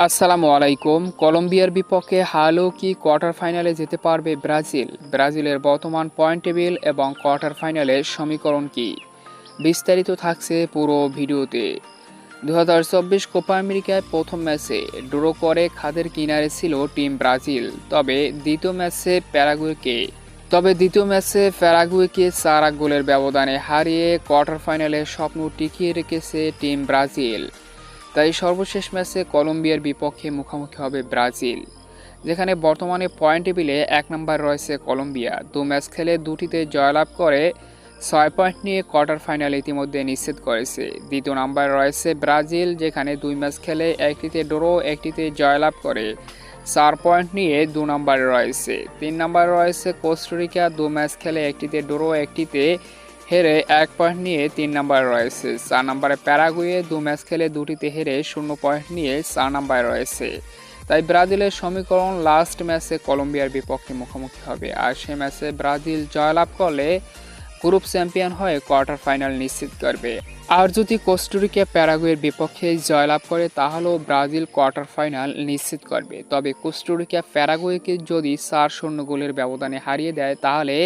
আসসালামু আলাইকুম। কলম্বিয়ার বিপক্ষে হালো কি কোয়ার্টার ফাইনালে যেতে পারবে ব্রাজিল? ব্রাজিলের বর্তমান পয়েন্ট টেবিল এবং কোয়ার্টার ফাইনালের সমীকরণ কি? বিস্তারিত থাকছে পুরো ভিডিওতে। দু হাজার চব্বিশ কোপা আমেরিকায় প্রথম ম্যাচে ড্র করে খাদের কিনারে ছিল টিম ব্রাজিল। তবে দ্বিতীয় ম্যাচে প্যারাগুয়েকে তবে দ্বিতীয় ম্যাচে প্যারাগুয়েকে চার গোলের ব্যবধানে হারিয়ে কোয়ার্টার ফাইনালে স্বপ্ন টিকিয়ে রেখেছে টিম ব্রাজিল। তাই সর্বশেষ ম্যাচে কলম্বিয়ার বিপক্ষে মুখোমুখি হবে ব্রাজিল, যেখানে বর্তমানে পয়েন্ট টেবিলে এক নম্বর রয়েছে কলম্বিয়া। দু ম্যাচ খেলে দুটিতে জয়লাভ করে ছয় পয়েন্ট নিয়ে কোয়ার্টার ফাইনাল ইতিমধ্যে নিশ্চিত করেছে। দ্বিতীয় নম্বর রয়েছে ব্রাজিল, যেখানে দুই ম্যাচ খেলে একটিতে ড্র, একটিতে জয়লাভ করে চার পয়েন্ট নিয়ে দু নম্বরে রয়েছে। তিন নম্বরে রয়েছে কোস্টারিকা, দু ম্যাচ খেলে একটিতে ড্র, একটিতে হেরে এক পয়েন্ট নিয়ে তিন নম্বরে রয়েছে। চার নম্বরে প্যারাগুয়ে দু ম্যাচ খেলে দুটিতে হেরে শূন্য পয়েন্ট নিয়ে চার নম্বরে রয়েছে। তাই ব্রাজিলের সমীকরণ লাস্ট ম্যাচে কলম্বিয়ার বিপক্ষে মুখোমুখি হবে। আর সে ম্যাচে ব্রাজিল জয়লাভ করলে গ্রুপ চ্যাম্পিয়ন হয়ে কোয়ার্টার ফাইনাল নিশ্চিত করবে। আর যদি কোস্টারিকা প্যারাগুয়ের বিপক্ষে জয়লাভ করে, তাহলেও ব্রাজিল কোয়ার্টার ফাইনাল নিশ্চিত করবে। তবে কোস্টারিকা প্যারাগুয়েকে যদি চার শূন্য গোলের ব্যবধানে হারিয়ে দেয়, তাহলে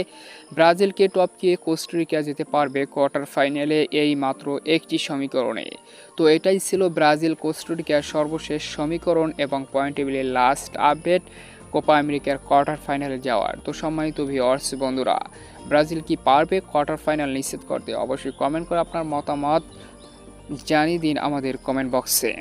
ব্রাজিলকে টপকিয়ে কোস্টারিকা যেতে পারবে কোয়ার্টার ফাইনালে এই মাত্র একটি সমীকরণে। তো এটাই ছিল ব্রাজিল কোস্টারিকার সর্বশেষ সমীকরণ এবং পয়েন্ট টেবিলের লাস্ট আপডেট কোপা আমেরিকার কোয়ার্টার ফাইনালে যাওয়ার তো সম্মানিত ভিওয়ার্স বন্ধুরা, ব্রাজিল কি পারবে কোয়ার্টার ফাইনাল নিশ্চিত করতে? অবশ্যই কমেন্ট করে আপনার মতামত জানিয়ে দিন আমাদের কমেন্ট বক্সে।